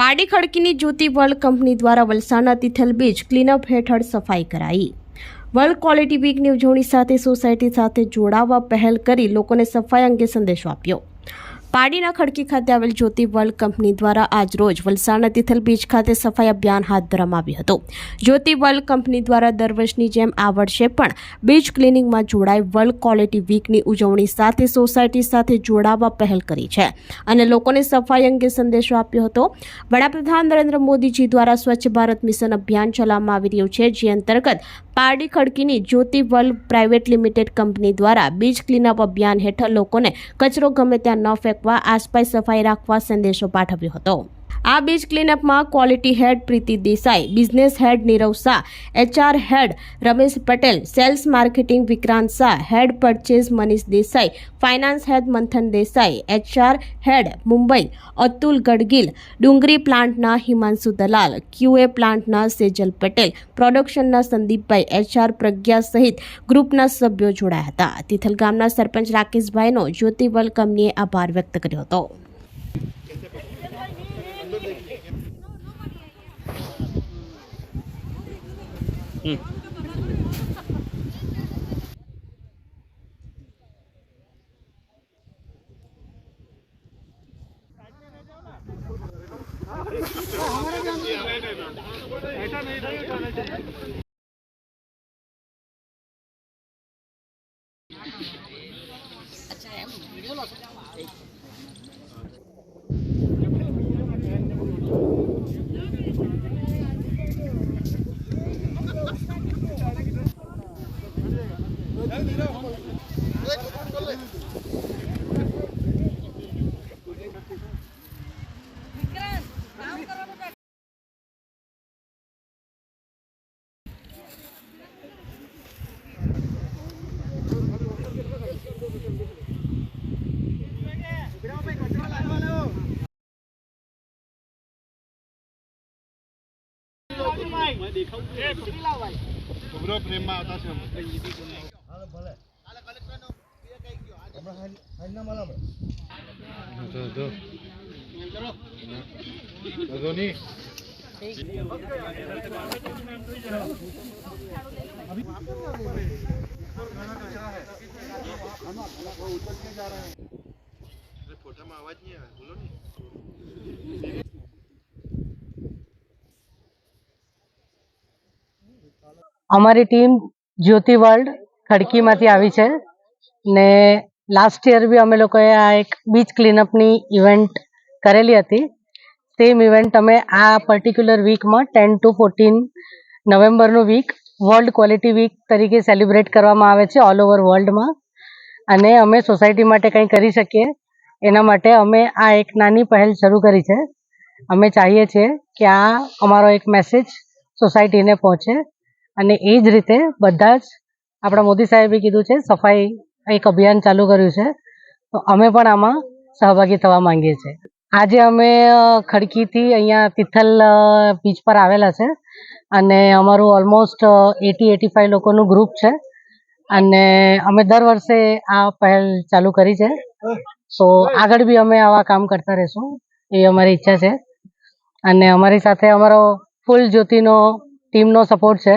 પાડી ખડકીની Jyoti world company દ્વારા વલસાડના તિથલ બીચ ક્લીનઅપ હેઠળ સફાઈ કરાઈ. વર્લ્ડ ક્વોલિટી વીકની ઉજવણી સાથે સોસાયટી સાથે જોડાવા પહેલ કરી લોકોને સફાઈ અંગે સંદેશો આપ્યો. પાડીના ખડકી ખાતે આવેલ જ્યોતિ વર્લ્ડ કંપની દ્વારા આજ રોજ વલસાડના તિથલ બીચ ખાતે સફાઈ અભિયાન હાથ ધરવામાં આવ્યું હતું. જ્યોતિ વર્લ્ડ કંપની દ્વારા દર વર્ષની જેમ આ વર્ષે પણ બીચ ક્લિનિંગમાં જોડાઈ વર્લ્ડ ક્વોલિટી વીકની ઉજવણી સાથે સોસાયટી સાથે જોડાવા પહેલ કરી છે અને લોકોને સફાઈ અંગે સંદેશો આપ્યો હતો. વડાપ્રધાન નરેન્દ્ર મોદીજી દ્વારા સ્વચ્છ ભારત મિશન અભિયાન ચલાવવામાં આવી રહ્યું છે, જે અંતર્ગત Pardi ખડકીની Jyoti world private limited company દ્વારા બીચ ક્લીનઅપ અભિયાન હેઠળ લોકોને કચરો ગમે ત્યાં ન ફેંકવા આસપાસ સફાઈ રાખવા સંદેશો પાઠવ્યો હતો. આ beach ક્લીનઅપમાં quality head Preeti Desai, business head Nirav Shah, HR head Ramesh Patel, sales marketing Vikrant Shah, head purchase Manish Desai, finance head Manthan Desai, HR head Mumbai, Atul Gadgil Dungri પ્લાન્ટના Himanshu Dalal QA પ્લાન્ટના સેજલ પટેલ, પ્રોડક્શનના સંદીપભાઈ, HR પ્રજ્ઞા સહિત ગ્રુપના સભ્યો જોડાયા હતા. તિથલ ગામના સરપંચ રાકેશભાઈનો જ્યોતિવલ કંપનીએ આભાર વ્યક્ત કર્યો હતો. અચ્છા એમ વીડિયો લો ઉભરો ફ્રેમમાં આવતા છે જો જો ધોની ફોટામાં અવાજ નહીં આવે અમારી ટીમ જ્યોતિ વર્લ્ડ ખડકીમાંથી આવી છે ને લાસ્ટ યર બી અમે લોકોએ આ એક બીચ ક્લીનઅપની ઇવેન્ટ કરેલી હતી. સેમ ઇવેન્ટ અમે આ પર્ટિક્યુલર વીકમાં ટેન ટુ ફોર્ટીન નવેમ્બરનું વીક વર્લ્ડ ક્વોલિટી વીક તરીકે સેલિબ્રેટ કરવામાં આવે છે ઓલ ઓવર વર્લ્ડમાં અને અમે સોસાયટી માટે કંઈ કરી શકીએ, એના માટે અમે આ એક નાની પહેલ શરૂ કરી છે. અમે ચાહીએ છીએ કે આ અમારો એક મેસેજ સોસાયટીને પહોંચે. અને એ જ રીતે બધા જ આપણા મોદી સાહેબે કીધું છે, સફાઈ એક અભિયાન ચાલુ કર્યું છે. તો અમે પણ આમાં સહભાગી થવા માંગીએ છીએ. આજે અમે ખડકીથી અહીંયા તિથલ બીચ પર આવેલા છે અને અમારું ઓલમોસ્ટ એટી એટી ફાઈવ લોકોનું ગ્રુપ છે. અને અમે દર વર્ષે આ પહેલ ચાલુ કરી છે. તો આગળ બી અમે આવા કામ કરતા રહીશું, એ અમારી ઈચ્છા છે. અને અમારી સાથે અમારો ફૂલ જ્યોતિનો, ટીમનો સપોર્ટ છે.